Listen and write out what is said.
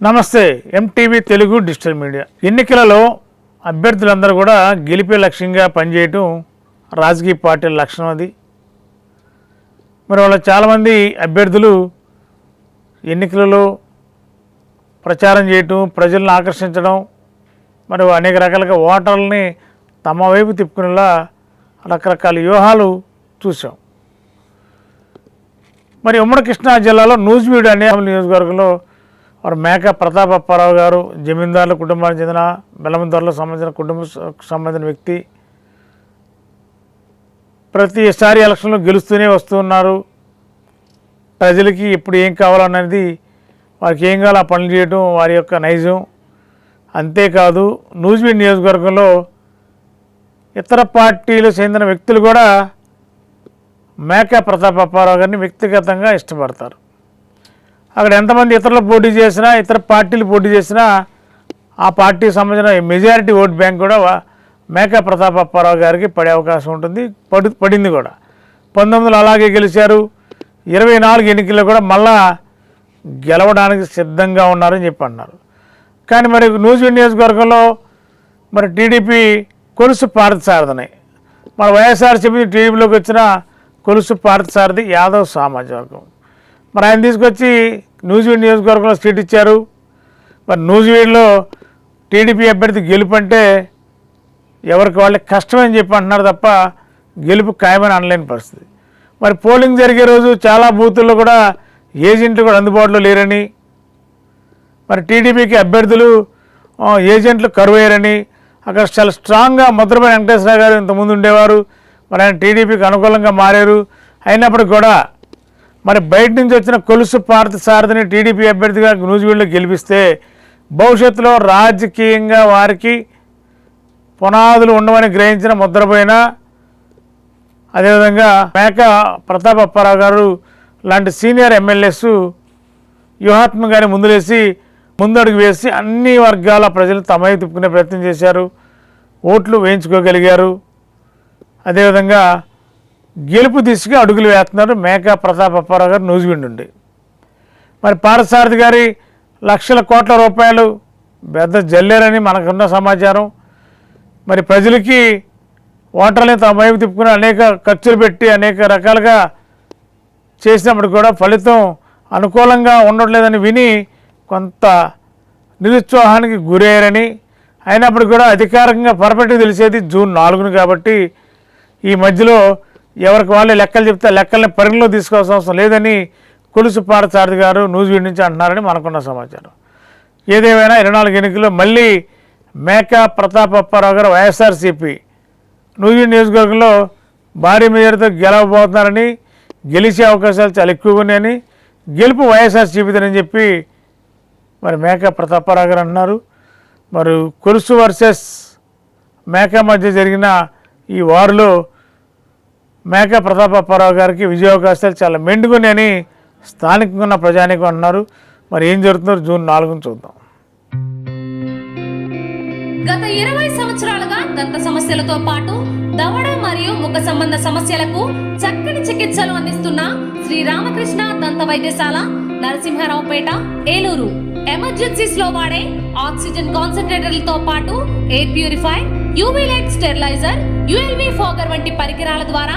నమస్తే MTV Telugu digital media. ఎన్నికలలో అభ్యర్థులందరూ కూడా గెలిపే లక్ష్యంగా పనిచేయటం రాజకీయ పార్టీల లక్షణం అది. మరి వాళ్ళ చాలామంది అభ్యర్థులు ఎన్నికలలో ప్రచారం చేయటం ప్రజలను ఆకర్షించడం మరి అనేక రకాలుగా ఓటర్లని తమ వైపు తిప్పుకునేలా రకరకాల వ్యూహాలు చూసాం మరి ఉమ్మడి కృష్ణా జిల్లాలో నూజివీడు అనే నియోజకవర్గంలో వారు మేక ప్రతాప్ అప్పారావు గారు జమీందారుల కుటుంబానికి చెందిన బెల్లమందరులకు సంబంధించిన కుటుంబ సంబంధించిన వ్యక్తి. ప్రతిసారి ఎలక్షన్లో గెలుస్తూనే వస్తున్నారు ప్రజలకి ఎప్పుడు ఏం కావాలన్నది వారికి ఏం కావాలో ఆ పనులు చేయడం వారి యొక్క నైజం. అంతేకాదు నూజివీడ్ నియోజకవర్గంలో ఇతర పార్టీలు చెందిన వ్యక్తులు కూడా మేకా ప్రతాప్ అప్పారావు గారిని వ్యక్తిగతంగా ఇష్టపడతారు. అక్కడ ఎంతమంది ఇతరులు పోటీ చేసినా ఇతర పార్టీలు పోటీ చేసినా ఆ పార్టీకి సంబంధించిన మెజారిటీ ఓట్ బ్యాంక్ కూడా మేకా ప్రతాప్ అప్పారావు గారికి పడే అవకాశం ఉంటుంది. పడి పడింది కూడా. పంతొమ్మిదిలో అలాగే గెలిచారు. ఇరవై నాలుగు ఎన్నికల్లో కూడా మళ్ళా గెలవడానికి సిద్ధంగా ఉన్నారని చెప్పి అన్నారు. కానీ మరి నూజివీడ్ నియోజకవర్గంలో మరి టీడీపీ కొలుసు పార్థసారథిని మన వైఎస్ఆర్సీపీ టీడీపీలోకి వచ్చిన కొలుసు పార్థసారథి యాదవ్ సామాజిక వర్గం. మరి ఆయన తీసుకొచ్చి నూజివీడ్ నియోజకవర్గంలో సీట్ ఇచ్చారు. మరి నూజివీడ్లో టీడీపీ అభ్యర్థి గెలుపు అంటే ఎవరికి వాళ్ళకి కష్టమని చెప్పి అంటున్నారు తప్ప గెలుపు ఖాయమని అనలేని పరిస్థితి. మరి పోలింగ్ జరిగే రోజు చాలా బూతుల్లో కూడా ఏజెంట్లు కూడా అందుబాటులో లేరని మరి టీడీపీకి అభ్యర్థులు ఏజెంట్లు కరువయ్యారని అక్కడ చాలా స్ట్రాంగ్గా ముద్రపై వెంకటేశ్వర గారు ఇంతకుముందు ఉండేవారు. మరి ఆయన టీడీపీకి అనుకూలంగా మారారు. అయినప్పటికీ కూడా మరి బయట నుంచి వచ్చిన కొలుసు పార్థ సారథిని టీడీపీ అభ్యర్థిగా నూజివీడులో గెలిపిస్తే భవిష్యత్తులో రాజకీయంగా వారికి పునాదులు ఉండవని గ్రహించిన ముద్రపోయిన అదేవిధంగా మేక ప్రతాప్ అప్పారావు గారు లాంటి సీనియర్ ఎమ్మెల్యేస్ వ్యూహాత్మకంగానే ముందులేసి ముందడుగు వేసి అన్ని వర్గాల ప్రజలు తమ తిప్పుకునే ప్రయత్నం చేశారు. ఓట్లు వేయించుకోగలిగారు. అదేవిధంగా గెలుపు దిశగా అడుగులు వేస్తున్నారు మేకా ప్రతాప్ అప్పారావు గారు నూజివీడు నుండి. మరి పారసారథి గారి లక్షల కోట్ల రూపాయలు పెద్ద జల్లేరని మనకున్న సమాచారం. మరి ప్రజలకి ఓటర్లని తమ వైపు తిప్పుకుని అనేక ఖర్చులు పెట్టి అనేక రకాలుగా చేసినప్పుడు కూడా ఫలితం అనుకూలంగా ఉండట్లేదని విని కొంత నిరుత్సాహానికి గురయ్యారని. అయినప్పుడు కూడా అధికారికంగా పర్ఫెక్ట్గా తెలిసేది జూన్ నాలుగును కాబట్టి ఈ మధ్యలో ఎవరికి వాళ్ళే లెక్కలు చెప్తే లెక్కల్ని పరిగణలో తీసుకోవాల్సిన అవసరం లేదని కొలుసు చార్జి గారు న్యూజివీడ్ నుంచి అంటున్నారని మనకున్న సమాచారం. ఏదేమైనా ఇరవై నాలుగు ఎన్నికల్లో మళ్ళీ మేకా ప్రతాప్ అప్పారావు గారు వైఎస్ఆర్సీపీ నూజివీడ్ నియోజకవర్గంలో భారీ మేజర్తో గెలవబోతున్నారని గెలిచే అవకాశాలు చాలా ఎక్కువగా ఉన్నాయని గెలుపు వైఎస్ఆర్సీపీదని చెప్పి మరి మేకా ప్రతాపరావు గారు అంటున్నారు. మరి కొలుసు వర్సెస్ మేకా మధ్య జరిగిన ఈ వారులో మేకా ప్రతాపరావు గారికి విజయావకాశాలు చాలా మెండుగున్నాయని స్థానికంగా ఉన్న ప్రజానికం అంటున్నారు. మరి ఏం జరుగుతుందో జూన్ నాలుగును చూద్దాం. గత ఇరవై సంవత్సరాలుగా దంత సమస్యలతో పాటు దవడ మరియు ముఖ సంబంధ సమస్యలకు చక్కని చికిత్సలు అందిస్తున్న శ్రీ రామకృష్ణ దంత వైద్యశాల నరసింహారావుపేట ఏలూరు. ఎమర్జెన్సీస్లో వాడే ఆక్సిజన్ కాన్సన్ట్రేటర్లతో పాటు air purify UV light sterilizer ULV fogger వంటి పరికరాల ద్వారా